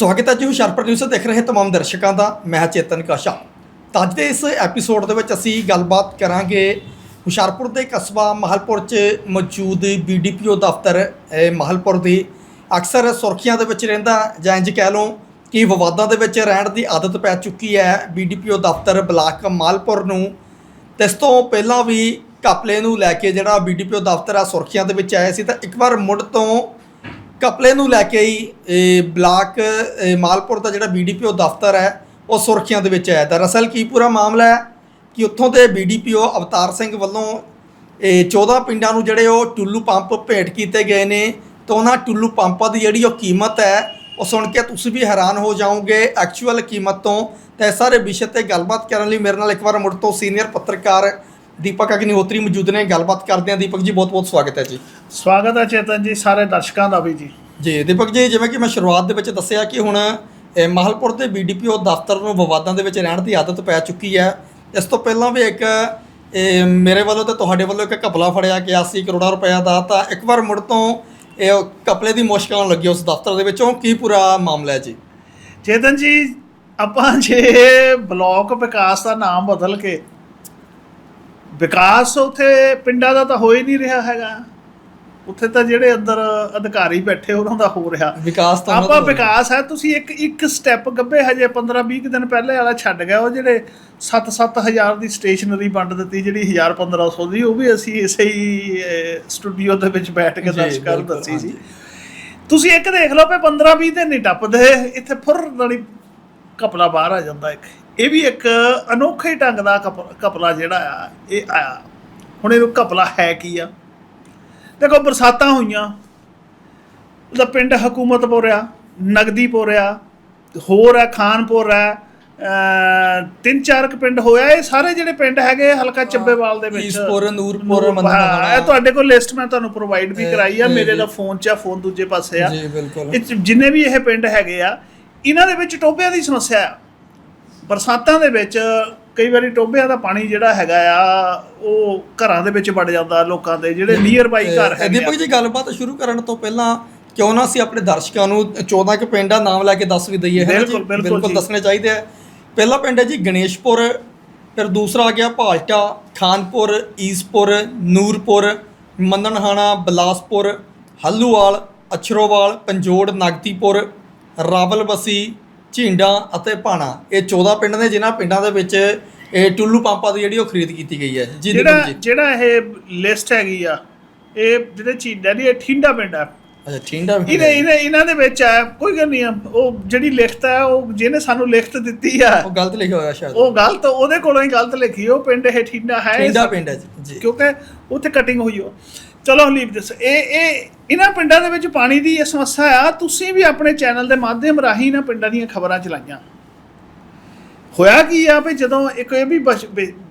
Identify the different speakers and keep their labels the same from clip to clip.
Speaker 1: ਸਵਾਗਤ ਹੈ ਜੀ ਹੁਸ਼ਿਆਰਪੁਰ ਨਿਊਜ਼ ਦੇਖ ਰਹੇ ਤਮਾਮ ਦਰਸ਼ਕਾਂ ਦਾ, ਮੈਂ ਚੇਤਨ ਕਾਸ਼ਾ। ਤਾਂ ਅੱਜ ਦੇ ਇਸ ਐਪੀਸੋਡ ਦੇ ਵਿੱਚ ਅਸੀਂ ਗੱਲਬਾਤ ਕਰਾਂਗੇ ਹੁਸ਼ਿਆਰਪੁਰ ਦੇ ਕਸਬਾ ਮਾਹਲਪੁਰ 'ਚ ਮੌਜੂਦ ਬੀਡੀਪੀਓ ਦਫ਼ਤਰ, ਇਹ ਮਾਹਲਪੁਰ ਦੀ ਅਕਸਰ ਸੁਰਖੀਆਂ ਦੇ ਵਿੱਚ ਰਹਿੰਦਾ, ਜਾਂ ਇੰਜ ਕਹਿ ਲਓ ਕਿ ਵਿਵਾਦਾਂ ਦੇ ਵਿੱਚ ਰਹਿਣ ਦੀ ਆਦਤ ਪੈ ਚੁੱਕੀ ਹੈ ਬੀਡੀਪੀਓ ਦਫ਼ਤਰ ਬਲਾਕ ਮਾਲਪੁਰ ਨੂੰ। ਤੇ ਇਸ ਤੋਂ ਪਹਿਲਾਂ ਵੀ ਕਪਲੇ ਨੂੰ ਲੈ ਕੇ ਜਿਹੜਾ ਬੀਡੀਪੀਓ ਦਫ਼ਤਰ ਆ, ਸੁਰਖੀਆਂ ਦੇ ਵਿੱਚ ਆਇਆ ਸੀ, ਤਾਂ ਇੱਕ ਵਾਰ ਮੁੜ ਤੋਂ ਕਪਲੇ ਨੂੰ ਲੈ ਕੇ ਹੀ ਬਲਾਕ ਮਾਲਪੁਰ ਦਾ ਜਿਹੜਾ ਬੀਡੀਪੀਓ ਦਫ਼ਤਰ ਹੈ, ਉਹ ਸੁਰਖੀਆਂ ਦੇ ਵਿੱਚ ਆਇਆ ਦਰਅਸਲ ਕੀ ਪੂਰਾ ਮਾਮਲਾ ਹੈ ਕਿ ਉੱਥੋਂ ਦੇ ਬੀਡੀਪੀਓ ਅਵਤਾਰ ਸਿੰਘ ਵੱਲੋਂ, ਇਹ 14 ਪਿੰਡਾਂ ਨੂੰ ਜਿਹੜੇ ਉਹ ਟੁੱਲੂ ਪੰਪ ਭੇਟ ਕੀਤੇ ਗਏ ਨੇ, ਤਾਂ ਉਹਨਾਂ ਟੁੱਲੂ ਪੰਪਾਂ ਦੀ ਜਿਹੜੀ ਉਹ ਕੀਮਤ ਹੈ, ਉਹ ਸੁਣ ਕੇ ਤੁਸੀਂ ਵੀ ਹੈਰਾਨ ਹੋ ਜਾਓਗੇ ਐਕਚੁਅਲ ਕੀਮਤ ਤੋਂ। ਤਾਂ ਇਸ ਸਾਰੇ ਵਿਸ਼ੇ ਤੇ ਗੱਲਬਾਤ ਕਰਨ ਲਈ ਮੇਰੇ ਨਾਲ ਇੱਕ ਵਾਰ ਮੁੜ ਤੋਂ ਸੀਨੀਅਰ ਪੱਤਰਕਾਰ ਦੀਪਕ ਅਗਨੀਹੋਤਰੀ ਮੌਜੂਦ ਨੇ ਗੱਲਬਾਤ ਕਰਦੇ ਹਾਂ। ਦੀਪਕ ਜੀ ਬਹੁਤ ਬਹੁਤ ਸਵਾਗਤ ਹੈ ਜੀ।
Speaker 2: ਸਵਾਗਤ ਹੈ ਚੇਤਨ ਜੀ ਸਾਰੇ ਦਰਸ਼ਕਾਂ ਦਾ ਵੀ ਜੀ।
Speaker 1: ਜੀ ਦੀਪਕ ਜੀ ਜਿਵੇਂ ਕਿ ਮੈਂ ਸ਼ੁਰੂਆਤ ਦੇ ਵਿੱਚ ਦੱਸਿਆ ਕਿ ਹੁਣ ਇਹ ਮਾਹਲਪੁਰ ਦੇ ਬੀਡੀਪੀਓ ਦਫ਼ਤਰ ਨੂੰ ਵਿਵਾਦਾਂ ਦੇ ਵਿੱਚ ਰਹਿਣ ਦੀ ਆਦਤ ਪੈ ਚੁੱਕੀ ਹੈ। ਇਸ ਤੋਂ ਪਹਿਲਾਂ ਵੀ ਇੱਕ ਇਹ ਮੇਰੇ ਵੱਲੋਂ ਤੇ ਤੁਹਾਡੇ ਵੱਲੋਂ ਇੱਕ ਘਪਲਾ ਫੜਿਆ ਗਿਆ ਸੀ ਕਰੋੜਾਂ ਰੁਪਏ ਦਾ। ਤਾਂ ਇੱਕ ਵਾਰ ਮੁੜ ਤੋਂ ਇਹ ਘਪਲੇ ਦੀ ਮੁਸ਼ਕਲ ਆਉਣ ਲੱਗੀ ਉਸ ਦਫ਼ਤਰ ਦੇ ਵਿੱਚੋਂ। ਕੀ ਪੂਰਾ ਮਾਮਲਾ ਹੈ ਜੀ?
Speaker 2: ਚੇਤਨ ਜੀ ਆਪਾਂ ਜੇ ਬਲਾਕ ਵਿਕਾਸ ਦਾ ਨਾਮ ਬਦਲ ਕੇ ਵਿਕਾਸ ਉਥੇ ਪਿੰਡਾਂ ਦਾ ਤਾਂ ਹੋ ਹੀ ਨਹੀਂ ਰਿਹਾ ਹੈਗਾ। ਉੱਥੇ ਤਾਂ ਜਿਹੜੇ ਅੰਦਰ ਅਧਿਕਾਰੀ ਬੈਠੇ ਉਹਨਾਂ ਦਾ ਹੋ ਰਿਹਾ।
Speaker 1: ਵਿਕਾਸ ਤਾਂ
Speaker 2: ਆਪਾਂ ਵਿਕਾਸ ਹੈ ਤੁਸੀਂ ਇੱਕ ਇੱਕ ਸਟੈਪ ਗੱਬੇ ਹਜੇ 15 20 ਦਿਨ ਪਹਿਲੇ ਵਾਲਾ ਛੱਡ ਗਿਆ ਉਹ ਜਿਹੜੇ 7-7000 ਦੀ ਸਟੇਸ਼ਨਰੀ ਵੰਡ ਦਿੱਤੀ ਜਿਹੜੀ 1000 1500 ਦੀ ਉਹ ਵੀ ਅਸੀਂ ਇਸੇ ਹੀ ਸਟੂਡੀਓ ਦੇ ਵਿੱਚ ਬੈਠ ਕੇ ਨੂੰ
Speaker 1: ਬਿਲਕੁਲ,
Speaker 2: ਦੱਸੀ ਸੀ। ਤੁਸੀਂ ਇੱਕ ਦੇਖ ਲਓ ਵੀ 15 20 ਦਿਨ ਨਹੀਂ ਟੱਪਦੇ ਇੱਥੇ ਫੁਰ ਨਾਲੀ ਕਪਲਾ ਬਾਹਰ ਆ ਜਾਂਦਾ ਇੱਕ। ਇਹ ਵੀ ਇੱਕ ਅਨੋਖੇ ਢੰਗ ਦਾ ਕਪ- ਕਪਲਾ ਜਿਹੜਾ ਆ ਇਹ ਆਇਆ ਹੁਣ ਇਹਨੂੰ ਕਪਲਾ ਹੈ ਕੀ ਆ? ਦੇਖੋ ਬਰਸਾਤਾਂ ਹੋਈਆਂ। ਉਹਦਾ ਪਿੰਡ ਹਕੂਮਤਪੁਰ ਆ ਨਗਦੀਪੁਰ ਆ ਹੋਰ ਆ ਖਾਨਪੁਰ ਆ ਤਿੰਨ ਚਾਰ ਕੁ ਪਿੰਡ ਹੋਇਆ। ਇਹ ਸਾਰੇ ਜਿਹੜੇ ਪਿੰਡ ਹੈਗੇ ਹਲਕਾ ਚੱਬੇਵਾਲ ਦੇ ਵਿੱਚ।
Speaker 1: ਈਸਪੁਰ, ਨੂਰਪੁਰ, ਮੰਨਾ।
Speaker 2: ਇਹ ਤੁਹਾਡੇ ਕੋਲ ਲਿਸਟ ਮੈਂ ਤੁਹਾਨੂੰ ਪ੍ਰੋਵਾਈਡ ਵੀ ਕਰਾਈ ਆ। ਮੇਰੇ। ਦਾ ਫੋਨ 'ਚ ਆ ਫੋਨ ਦੂਜੇ ਪਾਸੇ ਆ।
Speaker 1: ਜੀ ਬਿਲਕੁਲ।
Speaker 2: ਜਿੰਨੇ ਵੀ ਇਹ ਪਿੰਡ ਹੈਗੇ ਆ ਇਹਨਾਂ ਦੇ ਵਿੱਚ ਟੋਬਿਆਂ ਦੀ ਸਮੱਸਿਆ ਆ। ਬਰਸਾਤਾਂ ਦੇ ਵਿੱਚ ਕਈ ਵਾਰੀ ਟੋਬਿਆਂ ਦਾ ਪਾਣੀ ਜਿਹੜਾ ਹੈਗਾ ਆ ਉਹ ਘਰਾਂ ਦੇ ਵਿੱਚ ਵੜ ਜਾਂਦਾ ਲੋਕਾਂ ਦੇ ਜਿਹੜੇ ਨੀਅਰ ਬਾਈ ਘਰ ਹੈਗੇ ਆ।
Speaker 1: ਦੀਪਕ ਜੀ ਗੱਲਬਾਤ ਸ਼ੁਰੂ ਕਰਨ ਤੋਂ ਪਹਿਲਾਂ ਕਿਉਂ ਨਾ ਅਸੀਂ ਆਪਣੇ ਦਰਸ਼ਕਾਂ ਨੂੰ 14 ਕੁ ਪਿੰਡ ਦਾ ਨਾਮ ਲੈ ਕੇ ਦੱਸ ਵੀ ਦਈਏ ਹੈ ਜੀ?
Speaker 2: ਬਿਲਕੁਲ।
Speaker 1: ਦੱਸਣੇ ਚਾਹੀਦੇ ਆ। ਪਹਿਲਾ ਪਿੰਡ ਹੈ ਜੀ ਗਣੇਸ਼ਪੁਰ ਫਿਰ ਦੂਸਰਾ ਆ ਗਿਆ ਭਾਲਟਾ ਖਾਨਪੁਰ ਈਸਪੁਰ ਨੂਰਪੁਰ ਮੰਨਣਹਾਣਾ ਬਲਾਸਪੁਰ ਹੱਲੂਵਾਲ ਅਛਰੋਵਾਲ ਪੰਜੋੜ ਨਗਤੀਪੁਰ ਰਾਵਲਬਸੀ ਝਿੰਡਾ ਅਤੇ ਭਾਣਾ। ਇਹ 14 ਪਿੰਡ ਨੇ ਜਿਨ੍ਹਾਂ ਪਿੰਡਾਂ ਦੇ ਵਿੱਚ ਇਹ ਟੁੱਲੂ ਪੰਪਾਂ ਦੀ ਜਿਹੜੀ ਉਹ ਖਰੀਦ ਕੀਤੀ ਗਈ ਹੈ। ਜੀ
Speaker 2: ਜਿਹੜਾ
Speaker 1: ਜੀ।
Speaker 2: ਜਿਹੜਾ ਇਹ ਲਿਸਟ ਹੈਗੀ ਆ ਇਹ ਜਿਹੜੇ ਚੀਂਡਾ ਦੀ ਇਹ ਠਿੰਡਾ ਪਿੰਡ ਆ।
Speaker 1: ਅੱਛਾ ਠਿੰਡਾ ਵੀ
Speaker 2: ਇਹਨੇ ਇਹਨੇ ਇਹਨਾਂ ਦੇ ਵਿੱਚ ਆ ਕੋਈ ਗੱਲ ਨਹੀਂ ਆ ਉਹ ਜਿਹੜੀ ਲਿਖਤ ਹੈ ਉਹ ਜਿਹਨੇ ਸਾਨੂੰ ਲਿਖਤ ਦਿੱਤੀ ਆ।
Speaker 1: ਉਹ ਗਲਤ ਲਿਖਿਆ ਹੋਇਆ ਸ਼ਾਇਦ।
Speaker 2: ਉਹ ਗਲਤ ਉਹਦੇ ਕੋਲੋਂ ਹੀ ਗਲਤ ਲਿਖੀ ਉਹ ਪਿੰਡ ਇਹ ਠਿੰਡਾ ਹੈ। ਸਭ-
Speaker 1: ਪਿੰਡ ਹੈ ਜੀ ਜੀ।
Speaker 2: ਕਿਉਂਕਿ ਉੱਥੇ ਕਟਿੰਗ ਹੋਈ ਹੋ ਚਲੋ ਲੀਵ ਦਿਸ ਇਹ ਇਹ ਇਹਨਾਂ ਪਿੰਡਾਂ ਦੇ ਵਿੱਚ ਪਾਣੀ ਦੀ ਇਹ ਸਮੱਸਿਆ ਆ ਤੁਸੀਂ ਵੀ ਆਪਣੇ ਚੈਨਲ ਦੇ ਮਾਧਿਅਮ ਰਾਹੀਂ ਇਹਨਾਂ ਪਿੰਡਾਂ ਦੀਆਂ ਖਬਰਾਂ ਚਲਾਈਆਂ। ਹੋਇਆ ਕੀ ਆ ਵੀ ਜਦੋਂ ਇੱਕ ਇਹ ਵੀ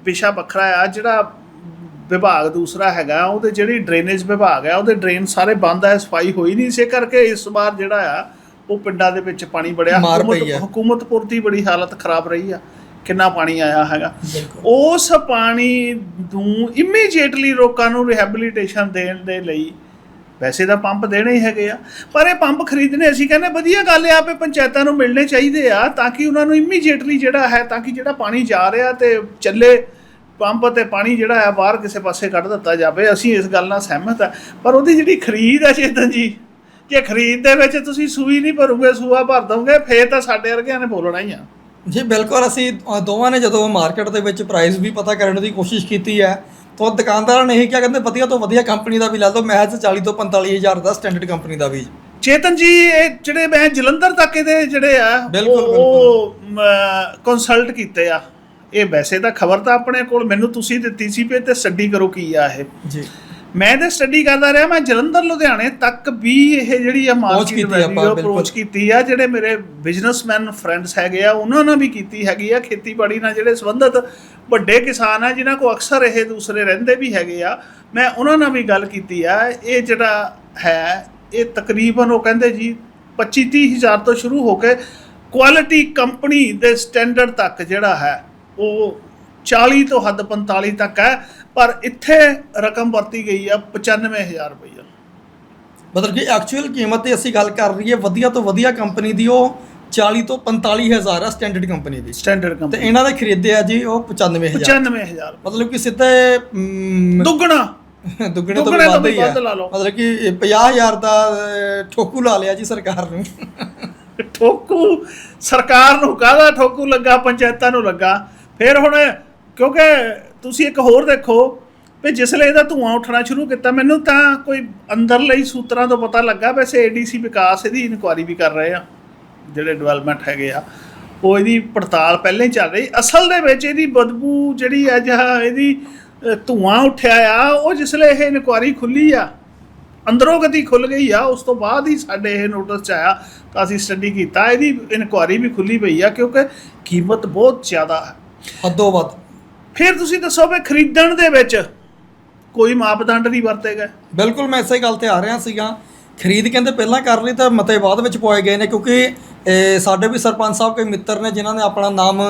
Speaker 2: ਵਿਸ਼ਾ ਵੱਖਰਾ ਆ ਜਿਹੜਾ ਵਿਭਾਗ ਦੂਸਰਾ ਹੈਗਾ ਉਹਦੇ ਜਿਹੜੀ ਡਰੇਨੇਜ ਵਿਭਾਗ ਆ ਉਹਦੇ ਡਰੇਨ ਸਾਰੇ ਬੰਦ ਆ ਸਫ਼ਾਈ ਹੋਈ ਨਹੀਂ ਇਸੇ ਕਰਕੇ ਇਸ ਵਾਰ ਜਿਹੜਾ ਆ ਉਹ ਪਿੰਡਾਂ ਦੇ ਵਿੱਚ ਪਾਣੀ ਬੜਿਆ ਹਕੂਮਤ ਦੀ ਬੜੀ ਹਾਲਤ ਖਰਾਬ ਰਹੀ ਆ। ਕਿੰਨਾ ਪਾਣੀ ਆਇਆ ਹੈਗਾ। ਉਸ ਪਾਣੀ ਨੂੰ ਇਮੀਡੀਏਟਲੀ ਲੋਕਾਂ ਨੂੰ ਰਿਹੈਬਿਲਿਟੇਸ਼ਨ ਦੇਣ ਦੇ ਲਈ ਵੈਸੇ ਤਾਂ ਪੰਪ ਦੇਣੇ ਹੀ ਹੈਗੇ ਆ। ਪਰ ਇਹ ਪੰਪ ਖਰੀਦਣੇ ਅਸੀਂ ਕਹਿੰਦੇ ਵਧੀਆ ਗੱਲ ਆ ਵੀ ਪੰਚਾਇਤਾਂ ਨੂੰ ਮਿਲਣੇ ਚਾਹੀਦੇ ਆ ਤਾਂ ਕਿ ਉਹਨਾਂ ਨੂੰ ਇਮੀਡੀਏਟਲੀ ਜਿਹੜਾ ਹੈ ਤਾਂ ਕਿ ਜਿਹੜਾ ਪਾਣੀ ਜਾ ਰਿਹਾ ਤੇ ਚੱਲੇ ਪੰਪ ਤੇ ਪਾਣੀ ਜਿਹੜਾ ਹੈ ਬਾਹਰ ਕਿਸੇ ਪਾਸੇ ਕੱਢ ਦਿੱਤਾ ਜਾਵੇ। ਅਸੀਂ ਇਸ ਗੱਲ ਨਾਲ ਸਹਿਮਤ ਆ। ਪਰ ਉਹਦੀ ਜਿਹੜੀ ਖਰੀਦ ਆ ਚੇਤਨ ਜੀ ਜੇ ਖਰੀਦ ਦੇ ਵਿੱਚ ਤੁਸੀਂ ਸੂਈ ਨਹੀਂ ਭਰੋਗੇ ਸੂਆ ਭਰ ਦੋਗੇ ਫੇਰ ਤਾਂ ਸਾਡੇ ਵਰਗਿਆਂ ਨੇ ਬੋਲਣਾ ਹੀ ਆ।
Speaker 1: ਜੀ ਬਿਲਕੁਲ ਅਸੀਂ ਦੋਵਾਂ ਨੇ ਜਦੋਂ ਮਾਰਕੀਟ ਦੇ ਵਿੱਚ ਪ੍ਰਾਈਸ ਵੀ ਪਤਾ ਕਰਨ ਦੀ ਕੋਸ਼ਿਸ਼ ਕੀਤੀ ਹੈ ਤਾਂ ਦੁਕਾਨਦਾਰਾਂ ਨੇ ਇਹ ਕਿਹਾ ਕਹਿੰਦੇ ਵਧੀਆ ਤੋਂ ਵਧੀਆ ਕੰਪਨੀ ਦਾ ਵੀ ਲੈ ਲਓ ਮਹਿਜ਼ 40 ਤੋਂ 45 ਹਜ਼ਾਰ ਦਾ ਸਟੈਂਡਰਡ ਕੰਪਨੀ ਦਾ ਵੀ।
Speaker 2: ਚੇਤਨ ਜੀ ਇਹ ਜਿਹੜੇ ਮੈਂ ਜਲੰਧਰ ਤੱਕ ਇਹਦੇ ਜਿਹੜੇ ਆ
Speaker 1: ਬਿਲਕੁਲ,
Speaker 2: ਉਹ- ਕੰਸਲਟ ਕੀਤੇ ਆ। ਇਹ ਵੈਸੇ ਤਾਂ ਖਬਰ ਤਾਂ ਆਪਣੇ ਕੋਲ ਮੈਨੂੰ ਤੁਸੀਂ ਦਿੱਤੀ ਸੀ ਵੀ ਤੇ ਸਟੱਡੀ ਕਰੋ ਕੀ ਆ ਇਹ।
Speaker 1: ਜੀ।
Speaker 2: ਮੈਂ ਤੇ ਸਟੱਡੀ ਕਰਦਾ ਰਿਹਾ ਮੈਂ ਜਲੰਧਰ ਲੁਧਿਆਣੇ ਤੱਕ ਵੀ ਇਹ ਜਿਹੜੀ ਆ ਮਾਰਕੀਟ ਵੈਲਿਊ। ਅਪਰੋਚ ਕੀਤੀ ਆ ਜਿਹੜੇ ਮੇਰੇ ਬਿਜ਼ਨਸਮੈਨ ਫਰੈਂਡਸ ਹੈਗੇ ਆ ਉਹਨਾਂ ਨਾਲ ਵੀ ਕੀਤੀ ਹੈਗੀ ਆ ਖੇਤੀਬਾੜੀ ਨਾਲ ਜਿਹੜੇ ਸੰਬੰਧਿਤ ਵੱਡੇ ਕਿਸਾਨ ਆ ਜਿਨ੍ਹਾਂ ਕੋ ਅਕਸਰ ਇਹ ਦੂਸਰੇ ਰਹਿੰਦੇ ਵੀ ਹੈਗੇ ਆ ਮੈਂ ਉਹਨਾਂ ਨਾਲ ਵੀ ਗੱਲ ਕੀਤੀ ਆ ਇਹ ਜਿਹੜਾ ਹੈ ਇਹ ਤਕਰੀਬਨ ਉਹ ਕਹਿੰਦੇ ਜੀ 25 30 ਹਜ਼ਾਰ ਤੋਂ ਸ਼ੁਰੂ ਹੋ ਕੇ ਕੁਆਲਿਟੀ ਕੰਪਨੀ ਦੇ ਸਟੈਂਡਰਡ ਤੱਕ ਜਿਹੜਾ ਹੈ ਉਹ 40 ਤੋਂ ਹੱਦ 45 ਤੱਕ ਹੈ ਪਰ ਇੱਥੇ ਰਕਮ ਵਰਤੀ ਗਈ ਆ 95000 ਰੁਪਈਆ।
Speaker 1: ਮਤਲਬ ਕਿ ਐਕਚੁਅਲ ਕੀਮਤ ਤੇ ਅਸੀਂ ਗੱਲ ਕਰ ਰਹੀ ਹੈ ਵਧੀਆ ਤੋਂ ਵਧੀਆ ਕੰਪਨੀ ਦੀ ਉਹ 40 ਤੋਂ 45000 ਆ ਸਟੈਂਡਰਡ ਕੰਪਨੀ ਦੀ।
Speaker 2: ਸਟੈਂਡਰਡ
Speaker 1: ਤੇ
Speaker 2: ਕੰਪਨੀ
Speaker 1: ਇਹਨਾਂ ਦੇ ਖਰੀਦੇ ਆ ਜੀ ਉਹ 95000
Speaker 2: 95000
Speaker 1: ਮਤਲਬ ਕਿ ਸਿੱਧੇ
Speaker 2: ਦੁੱਗਣਾ।
Speaker 1: ਦੁੱਗਣੇ ਤੋਂ
Speaker 2: ਤੋਂ
Speaker 1: ਵੱਧ ਹੀ ਆ। ਮਤਲਬ ਕਿ 50000 ਦਾ ਠੋਕੂ ਲਾ ਲਿਆ ਜੀ ਸਰਕਾਰ ਨੂੰ।
Speaker 2: ਠੋਕੂ ਸਰਕਾਰ ਨੂੰ ਕਾਹਦਾ ਠੋਕੂ ਲੱਗਾ ਪੰਚਾਇਤਾਂ ਨੂੰ ਲੱਗਾ? ਫਿਰ ਹੁਣ ਕਿਉਂਕਿ ਤੁਸੀਂ ਇੱਕ ਹੋਰ ਦੇਖੋ ਵੀ ਜਿਸਲੇ ਇਹਦਾ ਧੂਆਂ ਉੱਠਣਾ ਸ਼ੁਰੂ ਕੀਤਾ ਮੈਨੂੰ ਤਾਂ ਕੋਈ ਅੰਦਰ ਲਈ ਸੂਤਰਾਂ ਤੋਂ ਪਤਾ ਲੱਗਾ ਵੈਸੇ ਏਡੀਸੀ ਵਿਕਾਸ ਇਹਦੀ ਇਨਕੁਆਰੀ ਵੀ ਕਰ ਰਹੇ ਆ ਜਿਹੜੇ ਡਿਵੈਲਪਮੈਂਟ ਹੈਗੇ ਆ ਉਹ ਇਹਦੀ ਪੜਤਾਲ ਪਹਿਲਾਂ ਹੀ ਚੱਲ ਰਹੀ ਅਸਲ ਦੇ ਵਿੱਚ ਇਹਦੀ ਬਦਬੂ ਜਿਹੜੀ ਆ ਜਾਂ ਇਹਦੀ ਅ, ਧੂਆਂ ਉੱਠਿਆ ਆ ਉਹ ਜਿਸਲੇ ਇਹ ਇਨਕੁਆਰੀ ਖੁੱਲੀ ਆ ਅੰਦਰੋਂ ਗਤੀ ਖੁੱਲ ਗਈ ਆ ਉਸ ਤੋਂ ਬਾਅਦ ਹੀ ਸਾਡੇ ਇਹ ਨੋਟਿਸ ਚ ਆਇਆ ਤਾਂ ਅਸੀਂ ਸਟੱਡੀ ਕੀਤਾ ਇਹਦੀ ਇਨਕੁਆਰੀ ਵੀ ਖੁੱਲੀ ਪਈ ਆ ਕਿਉਂਕਿ ਕੀਮਤ ਬਹੁਤ ਜ਼ਿਆਦਾ ਹੈ।
Speaker 1: ਹੱਦੋਂ ਵੱਧ।
Speaker 2: ਫਿਰ ਤੁਸੀਂ ਦੱਸੋ ਵੀ ਖਰੀਦਣ ਦੇ ਵਿੱਚ ਕੋਈ ਮਾਪਦੰਡ ਨਹੀਂ ਵਰਤੇ ਗਏ
Speaker 1: ਬਿਲਕੁਲ, ਮੈਂ ਇਸੇ ਗੱਲ ਤੇ ਆ ਰਿਹਾ ਸੀਗਾ। ਖਰੀਦ ਕਹਿੰਦੇ ਪਹਿਲਾਂ ਕਰ ਲਈ ਤਾਂ ਮਤੇ ਬਾਅਦ ਵਿੱਚ ਪਾਏ ਗਏ ਨੇ, ਕਿਉਂਕਿ ਸਾਡੇ ਵੀ ਸਰਪੰਚ ਸਾਹਿਬ ਕੋਈ ਮਿੱਤਰ ਨੇ ਜਿਨ੍ਹਾਂ ਨੇ ਆਪਣਾ ਨਾਮ